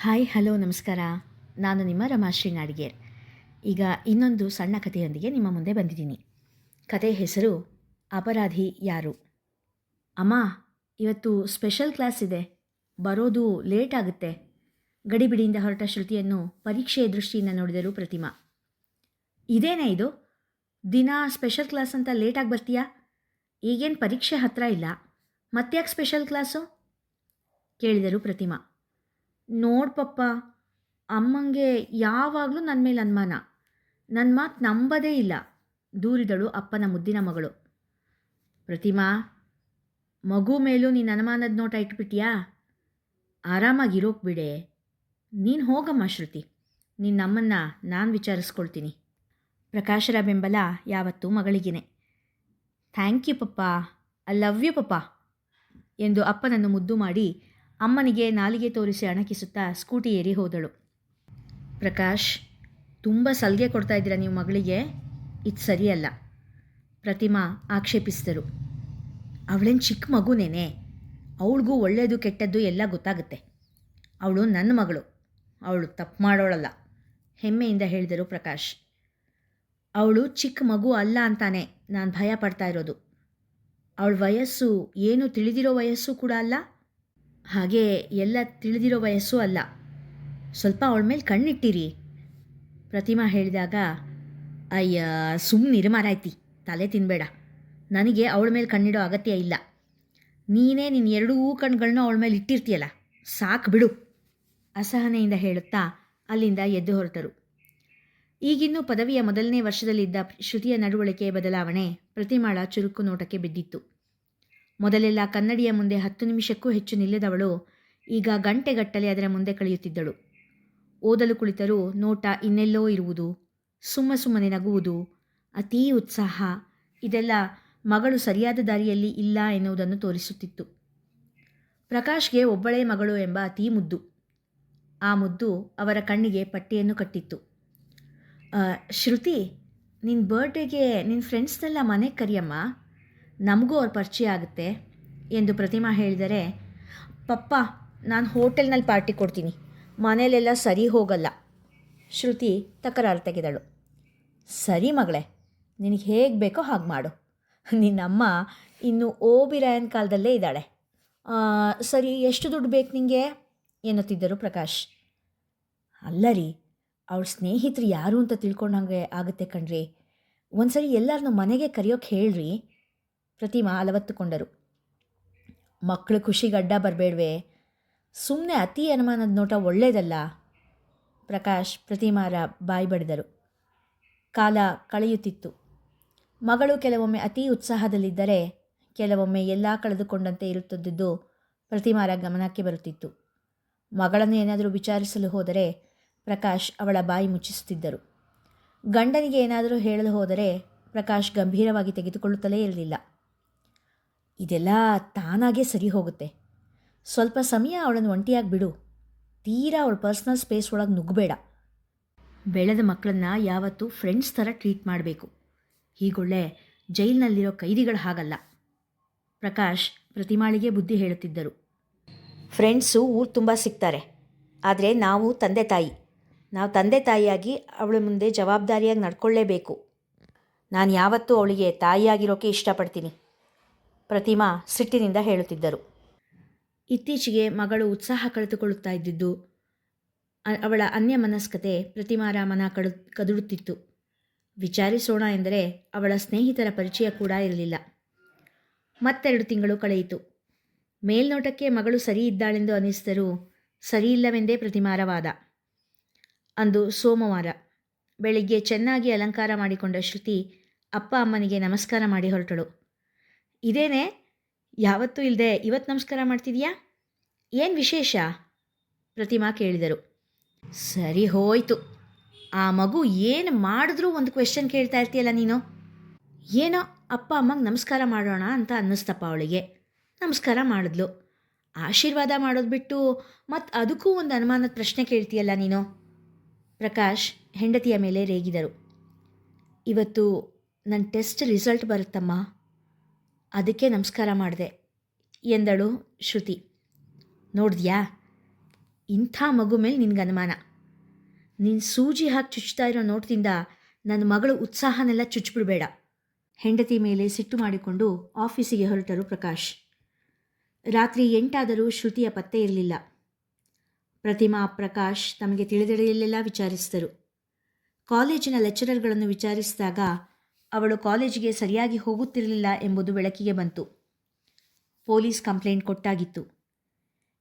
Hi, hello, ನಮಸ್ಕಾರ. ನಾನು ನಿಮ್ಮ ರಮಾಶ್ರೀ ನಾಡಿಗೇರ್ ಈಗ ಇನ್ನೊಂದು ಸಣ್ಣ ಕಥೆಯೊಂದಿಗೆ ನಿಮ್ಮ ಮುಂದೆ ಬಂದಿದ್ದೀನಿ. ಕತೆ ಹೆಸರು, ಅಪರಾಧಿ ಯಾರು? ಅಮ್ಮ, ಇವತ್ತು ಸ್ಪೆಷಲ್ ಕ್ಲಾಸ್ ಇದೆ. ಬರೋದು ಲೇಟ್ ಆಗುತ್ತೆ. ಗಡಿಬಿಡಿಯಿಂದ ಹೊರಟ ಶ್ರುತಿಯನ್ನು ಪರೀಕ್ಷೆಯ ದೃಷ್ಟಿಯಿಂದ ನೋಡಿದರು ಪ್ರತಿಮಾ. ಇದೇನೇ ಇದು? ದಿನ ಸ್ಪೆಷಲ್ ಕ್ಲಾಸ್ ಅಂತ ಲೇಟಾಗಿ ಬರ್ತೀಯಾ? ಈಗೇನು ಪರೀಕ್ಷೆ ಹತ್ತಿರ ಇಲ್ಲ. ಮತ್ತ್ಯಾಕೆ ಸ್ಪೆಷಲ್ ಕ್ಲಾಸು? ಕೇಳಿದರು ಪ್ರತಿಮಾ. ನೋಡ್ ಪಪ್ಪ, ಅಮ್ಮಂಗೆ ಯಾವಾಗಲೂ ನನ್ನ ಮೇಲೆ ಅನುಮಾನ. ನನ್ನ ಮಾತು ನಂಬದೇ ಇಲ್ಲ. ದೂರಿದಳು ಅಪ್ಪನ ಮುದ್ದಿನ ಮಗಳು. ಪ್ರತಿಮಾ, ಮಗು ಮೇಲೂ ನೀನು ಅನುಮಾನದ ನೋಟ ಇಟ್ಬಿಟ್ಯಾ? ಆರಾಮಾಗಿರೋಕೆ ಬಿಡೆ. ನೀನು ಹೋಗಮ್ಮ ಶ್ರುತಿ. ನಿನ್ನ ಅಮ್ಮನ್ನ ನಾನು ವಿಚಾರಿಸ್ಕೊಳ್ತೀನಿ. ಪ್ರಕಾಶರ ಬೆಂಬಲ ಯಾವತ್ತೂ ಮಗಳಿಗೇನೆ. Thank you papa. I love you papa. ಎಂದು ಅಪ್ಪನನ್ನು ಮುದ್ದು ಮಾಡಿ ಅಮ್ಮನಿಗೆ ನಾಲಿಗೆ ತೋರಿಸಿ ಅಣಕಿಸುತ್ತಾ ಸ್ಕೂಟಿ ಏರಿ ಹೋದಳು. ಪ್ರಕಾಶ್, ತುಂಬ ಸಲಿಗೆ ಕೊಡ್ತಾ ಇದ್ದೀರಾ ನೀವು ಮಗಳಿಗೆ? ಇದು ಸರಿಯಲ್ಲ. ಪ್ರತಿಮಾ ಆಕ್ಷೇಪಿಸಿದರು. ಅವಳೇನು ಚಿಕ್ಕ ಮಗುನೇನೆ? ಅವಳಿಗೂ ಒಳ್ಳೆಯದು ಕೆಟ್ಟದ್ದು ಎಲ್ಲ ಗೊತ್ತಾಗುತ್ತೆ. ಅವಳು ನನ್ನ ಮಗಳು. ಅವಳು ತಪ್ಪು ಮಾಡೋಳಲ್ಲ. ಹೆಮ್ಮೆಯಿಂದ ಹೇಳಿದರು ಪ್ರಕಾಶ್. ಅವಳು ಚಿಕ್ಕ ಮಗು ಅಲ್ಲ ಅಂತಾನೆ ನಾನು ಭಯ ಪಡ್ತಾ ಇರೋದು. ಅವಳ ವಯಸ್ಸು ಏನು ತಿಳಿದಿರೋ ವಯಸ್ಸು ಕೂಡ ಅಲ್ಲ. ಹಾಗೆ ಎಲ್ಲ ತಿಳಿದಿರೋ ವಯಸ್ಸು ಅಲ್ಲ. ಸ್ವಲ್ಪ ಅವಳ ಮೇಲೆ ಕಣ್ಣಿಟ್ಟಿರಿ. ಪ್ರತಿಮಾ ಹೇಳಿದಾಗ, ಅಯ್ಯ ಸುಮ್ಮನಿರು ಮಾರಾಯ್ತಿ, ತಲೆ ತಿನ್ನಬೇಡ ನನಗೆ ಅವಳ ಮೇಲೆ ಕಣ್ಣಿಡೋ ಅಗತ್ಯ ಇಲ್ಲ. ನೀನೇ ನಿನ್ನ ಎರಡೂ ಕಣ್ಗಳನ್ನ ಅವಳ ಮೇಲೆ ಇಟ್ಟಿರ್ತೀಯಲ್ಲ, ಸಾಕು ಬಿಡು, ಅಸಹನೆಯಿಂದ ಹೇಳುತ್ತಾ ಅಲ್ಲಿಂದ ಎದ್ದು ಹೊರಟರು. ಈಗಿನ್ನೂ ಪದವಿಯ ಮೊದಲನೇ ವರ್ಷದಲ್ಲಿದ್ದ ಶ್ರುತಿಯ ನಡವಳಿಕೆ ಬದಲಾವಣೆ ಪ್ರತಿಮಾಳ ಚುರುಕು ನೋಟಕ್ಕೆ ಬಿದ್ದಿತ್ತು. ಮೊದಲೆಲ್ಲ ಕನ್ನಡಿಯ ಮುಂದೆ ಹತ್ತು ನಿಮಿಷಕ್ಕೂ ಹೆಚ್ಚು ನಿಲ್ಲದವಳು, ಈಗ ಗಂಟೆಗಟ್ಟಲೆ ಅದರ ಮುಂದೆ ಕಳೆಯುತ್ತಿದ್ದಳು. ಓದಲು ಕುಳಿತರೂ ನೋಟ ಇನ್ನೆಲ್ಲೋ ಇರುವುದು, ಸುಮ್ಮ ಸುಮ್ಮನೆ ನಗುವುದು, ಅತೀ ಉತ್ಸಾಹ, ಇದೆಲ್ಲ ಮಗಳು ಸರಿಯಾದ ದಾರಿಯಲ್ಲಿ ಇಲ್ಲ ಎನ್ನುವುದನ್ನು ತೋರಿಸುತ್ತಿತ್ತು. ಪ್ರಕಾಶ್ಗೆ ಒಬ್ಬಳೇ ಮಗಳು ಎಂಬ ಅತೀ ಮುದ್ದು. ಆ ಮುದ್ದು ಅವರ ಕಣ್ಣಿಗೆ ಪಟ್ಟಿಯನ್ನು ಕಟ್ಟಿತ್ತು. ಶ್ರುತಿ ನಿನ್ನ ಬರ್ಡೇಗೆ ನಿನ್ನ ಫ್ರೆಂಡ್ಸ್ನೆಲ್ಲ ಮನೆಗೆ ಕರಿಯಮ್ಮ? ನಮಗೂ ಅವ್ರ ಪರಿಚಯ ಆಗುತ್ತೆ ಎಂದು ಪ್ರತಿಮಾ ಹೇಳಿದರೆ, ಪಪ್ಪ, ನಾನು ಹೋಟೆಲ್ನಲ್ಲಿ ಪಾರ್ಟಿ ಕೊಡ್ತೀನಿ. ಮನೇಲೆಲ್ಲ ಸರಿ ಹೋಗಲ್ಲ. ಶ್ರುತಿ ತಕರಾರು ತೆಗೆದಳು. ಸರಿ ಮಗಳೇ, ನಿನಗೆ ಹೇಗೆ ಬೇಕೋ ಹಾಗೆ ಮಾಡು. ನಿನ್ನಮ್ಮ ಇನ್ನು ಓಬಿರಾಯನ್ ಕಾಲದಲ್ಲೇ ಇದ್ದಾಳೆ. ಸರಿ, ಎಷ್ಟು ದುಡ್ಡು ಬೇಕು ನಿಮಗೆ ಎನ್ನುತ್ತಿದ್ದರು ಪ್ರಕಾಶ್. ಅಲ್ಲ ರೀ, ಅವಳ ಸ್ನೇಹಿತರು ಯಾರು ಅಂತ ತಿಳ್ಕೊಂಡಂಗೆ ಆಗುತ್ತೆ ಕಣ್ರಿ. ಒಂದ್ಸರಿ ಎಲ್ಲರನ್ನೂ ಮನೆಗೆ ಕರೆಯೋಕೆ ಹೇಳ್ರಿ. ಪ್ರತಿಮಾ ಅಲವತ್ತುಕೊಂಡರು ಮಕ್ಕಳು ಖುಷಿಗೆ ಅಡ್ಡ ಬರಬೇಡ್ವೆ. ಸುಮ್ಮನೆ ಅತಿ ಅನುಮಾನದ ನೋಟ ಒಳ್ಳೆಯದಲ್ಲ ಪ್ರಕಾಶ್ ಪ್ರತಿಮಾರ ಬಾಯಿ ಬಡಿದರು. ಕಾಲ ಕಳೆಯುತ್ತಿತ್ತು. ಮಗಳು ಕೆಲವೊಮ್ಮೆ ಅತಿ ಉತ್ಸಾಹದಲ್ಲಿದ್ದರೆ ಕೆಲವೊಮ್ಮೆ ಎಲ್ಲ ಕಳೆದುಕೊಂಡಂತೆ ಇರುತ್ತಿದ್ದುದು ಪ್ರತಿಮಾರ ಗಮನಕ್ಕೆ ಬರುತ್ತಿತ್ತು. ಮಗಳನ್ನು ಏನಾದರೂ ವಿಚಾರಿಸಲು ಹೋದರೆ ಪ್ರಕಾಶ್ ಅವಳ ಬಾಯಿ ಮುಚ್ಚಿಸುತ್ತಿದ್ದರು. ಗಂಡನಿಗೆ ಏನಾದರೂ ಹೇಳಲು ಹೋದರೆ ಪ್ರಕಾಶ್ ಗಂಭೀರವಾಗಿ ತೆಗೆದುಕೊಳ್ಳುತ್ತಲೇ ಇರಲಿಲ್ಲ. ಇದೆಲ್ಲ ತಾನಾಗೇ ಸರಿ ಹೋಗುತ್ತೆ. ಸ್ವಲ್ಪ ಸಮಯ ಅವಳನ್ನು ಒಂಟಿಯಾಗಿ ಬಿಡು. ತೀರಾ ಅವಳ ಪರ್ಸ್ನಲ್ ಸ್ಪೇಸ್ ಒಳಗೆ ನುಗ್ಗಬೇಡ ಬೆಳೆದ ಮಕ್ಕಳನ್ನ ಯಾವತ್ತೂ ಫ್ರೆಂಡ್ಸ್ ಥರ ಟ್ರೀಟ್ ಮಾಡಬೇಕು. ಹೀಗೊಳ್ಳೆ ಜೈಲಿನಲ್ಲಿರೋ ಕೈದಿಗಳು ಹಾಗಲ್ಲ. ಪ್ರಕಾಶ್ ಪ್ರತಿಮಾಳಿಗೆ ಬುದ್ಧಿ ಹೇಳುತ್ತಿದ್ದರು. ಫ್ರೆಂಡ್ಸು ಊರು ತುಂಬ ಸಿಗ್ತಾರೆ ಆದರೆ ನಾವು ತಂದೆ ತಾಯಿ. ನಾವು ತಂದೆ ತಾಯಿಯಾಗಿ ಅವಳ ಮುಂದೆ ಜವಾಬ್ದಾರಿಯಾಗಿ ನಡ್ಕೊಳ್ಳೇಬೇಕು. ನಾನು ಯಾವತ್ತೂ ಅವಳಿಗೆ ತಾಯಿಯಾಗಿರೋಕೆ ಇಷ್ಟಪಡ್ತೀನಿ. ಪ್ರತಿಮಾ ಸಿಟ್ಟಿನಿಂದ ಹೇಳುತ್ತಿದ್ದರು. ಇತ್ತೀಚೆಗೆ ಮಗಳು ಉತ್ಸಾಹ ಕಳೆದುಕೊಳ್ಳುತ್ತಾ ಇದ್ದಿದ್ದು ಅವಳ ಅನ್ಯಮನಸ್ಕತೆ ಪ್ರತಿಮಾರ ಮನ ಕಡು, ಕದುಡುತ್ತಿತ್ತು. ವಿಚಾರಿಸೋಣ ಎಂದರೆ ಅವಳ ಸ್ನೇಹಿತರ ಪರಿಚಯ ಕೂಡ ಇರಲಿಲ್ಲ. ಮತ್ತೆರಡು ತಿಂಗಳು ಕಳೆಯಿತು. ಮೇಲ್ನೋಟಕ್ಕೆ ಮಗಳು ಸರಿ ಇದ್ದಾಳೆಂದು ಅನಿಸಿದರೂ ಸರಿಯಿಲ್ಲವೆಂದೇ ಪ್ರತಿಮಾರವಾದ. ಅಂದು ಸೋಮವಾರ ಬೆಳಿಗ್ಗೆ ಚೆನ್ನಾಗಿ ಅಲಂಕಾರ ಮಾಡಿಕೊಂಡ ಶ್ರುತಿ ಅಪ್ಪ ಅಮ್ಮನಿಗೆ ನಮಸ್ಕಾರ ಮಾಡಿ ಹೊರಟಳು. ಇದೇನೇ? ಯಾವತ್ತೂ ಇಲ್ಲದೆ ಇವತ್ತು ನಮಸ್ಕಾರ ಮಾಡ್ತಿದೀಯಾ? ಏನು ವಿಶೇಷ? ಪ್ರತಿಮಾ ಕೇಳಿದರು. ಸರಿ ಹೋಯ್ತು. ಆ ಮಗು ಏನು ಮಾಡಿದ್ರೂ ಒಂದು ಕ್ವೆಶನ್ ಕೇಳ್ತಾ ಇರ್ತೀಯಲ್ಲ ನೀನು? ಏನೋ ಅಪ್ಪ ಅಮ್ಮಂಗೆ ನಮಸ್ಕಾರ ಮಾಡೋಣ ಅಂತ ಅನ್ನಿಸ್ತಪ್ಪ ಅವಳಿಗೆ. ನಮಸ್ಕಾರ ಮಾಡಿದ್ಲು. ಆಶೀರ್ವಾದ ಮಾಡೋದು ಬಿಟ್ಟು ಮತ್ತು ಅದಕ್ಕೂ ಒಂದು ಅನುಮಾನದ ಪ್ರಶ್ನೆ ಕೇಳ್ತೀಯಲ್ಲ ನೀನು? ಪ್ರಕಾಶ್ ಹೆಂಡತಿಯ ಮೇಲೆ ರೇಗಿದರು. ಇವತ್ತು ನನ್ನ ಟೆಸ್ಟ್ ರಿಸಲ್ಟ್ ಬರುತ್ತಮ್ಮ. ಅದಕ್ಕೆ ನಮಸ್ಕಾರ ಮಾಡಿದೆ. ಎಂದಳು ಶ್ರುತಿ. ನೋಡಿದ್ಯಾ? ಇಂಥ ಮಗು ಮೇಲೆ ನಿನ್ಗೆ ಅನುಮಾನ. ನೀನು ಸೂಜಿ ಹಾಕಿ ಚುಚ್ತಾ ಇರೋ ನೋಟದಿಂದ ನನ್ನ ಮಗಳು ಉತ್ಸಾಹನೆಲ್ಲ ಚುಚ್ಚಿಬಿಡಬೇಡ ಹೆಂಡತಿ ಮೇಲೆ ಸಿಟ್ಟು ಮಾಡಿಕೊಂಡು ಆಫೀಸಿಗೆ ಹೊರಟರು ಪ್ರಕಾಶ್. ರಾತ್ರಿ ಎಂಟಾದರೂ ಶ್ರುತಿಯ ಪತ್ತೆ ಇರಲಿಲ್ಲ. ಪ್ರತಿಮಾ, ಪ್ರಕಾಶ್ ತಮಗೆ ತಿಳಿದಿರಲಿಲ್ಲ ವಿಚಾರಿಸಿದರು. ಕಾಲೇಜಿನ ಲೆಕ್ಚರರ್ಗಳನ್ನು ವಿಚಾರಿಸಿದಾಗ ಅವಳು ಕಾಲೇಜಿಗೆ ಸರಿಯಾಗಿ ಹೋಗುತ್ತಿರಲಿಲ್ಲ ಎಂಬುದು ಬೆಳಕಿಗೆ ಬಂತು. ಪೊಲೀಸ್ ಕಂಪ್ಲೇಂಟ್ ಕೊಟ್ಟಾಗಿತ್ತು.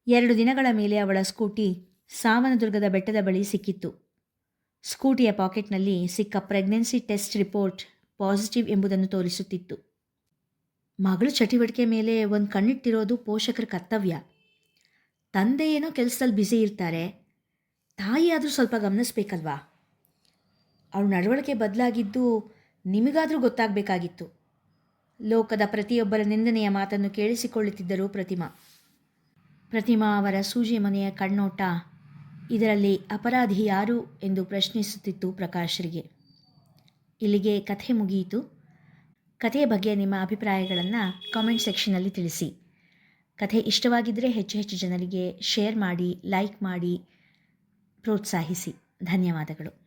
ಎರಡು ದಿನಗಳ ಮೇಲೆ ಅವಳ ಸ್ಕೂಟಿ ಸಾವನದುರ್ಗದ ಬೆಟ್ಟದ ಬಳಿ ಸಿಕ್ಕಿತ್ತು. ಸ್ಕೂಟಿಯ ಪಾಕೆಟ್ನಲ್ಲಿ ಸಿಕ್ಕ ಪ್ರೆಗ್ನೆನ್ಸಿ ಟೆಸ್ಟ್ ರಿಪೋರ್ಟ್ ಪಾಸಿಟಿವ್ ಎಂಬುದನ್ನು ತೋರಿಸುತ್ತಿತ್ತು. ಮಗಳು ಚಟುವಟಿಕೆ ಮೇಲೆ ಒಂದು ಕಣ್ಣಿಟ್ಟಿರೋದು ಪೋಷಕರ ಕರ್ತವ್ಯ. ತಂದೆ ಏನೋ ಕೆಲಸದಲ್ಲಿ ಬ್ಯುಸಿ ಇರ್ತಾರೆ. ತಾಯಿ ಆದರೂ ಸ್ವಲ್ಪ ಗಮನಿಸ್ಬೇಕಲ್ವಾ? ಅವಳ ನಡವಳಿಕೆ ಬದಲಾಗಿದ್ದು ನಿಮಗಾದರೂ ಗೊತ್ತಾಗಬೇಕಾಗಿತ್ತು. ಲೋಕದ ಪ್ರತಿಯೊಬ್ಬರ ನಿಂದನೆಯ ಮಾತನ್ನು ಕೇಳಿಸಿಕೊಳ್ಳುತ್ತಿದ್ದರು ಪ್ರತಿಮಾ. ಪ್ರತಿಮಾ ಅವರ ಸೂಜಿ ಮನೆಯ ಕಣ್ಣೋಟ, ಇದರಲ್ಲಿ ಅಪರಾಧಿ ಯಾರು ಎಂದು ಪ್ರಶ್ನಿಸುತ್ತಿತ್ತು ಪ್ರಕಾಶ್ರಿಗೆ. ಇಲ್ಲಿಗೆ ಕಥೆ ಮುಗಿಯಿತು. ಕಥೆಯ ಬಗ್ಗೆ ನಿಮ್ಮ ಅಭಿಪ್ರಾಯಗಳನ್ನು ಕಾಮೆಂಟ್ ಸೆಕ್ಷನಲ್ಲಿ ತಿಳಿಸಿ. ಕಥೆ ಇಷ್ಟವಾಗಿದ್ದರೆ ಹೆಚ್ಚು ಹೆಚ್ಚು ಜನರಿಗೆ ಶೇರ್ ಮಾಡಿ ಲೈಕ್ ಮಾಡಿ, ಪ್ರೋತ್ಸಾಹಿಸಿ. ಧನ್ಯವಾದಗಳು.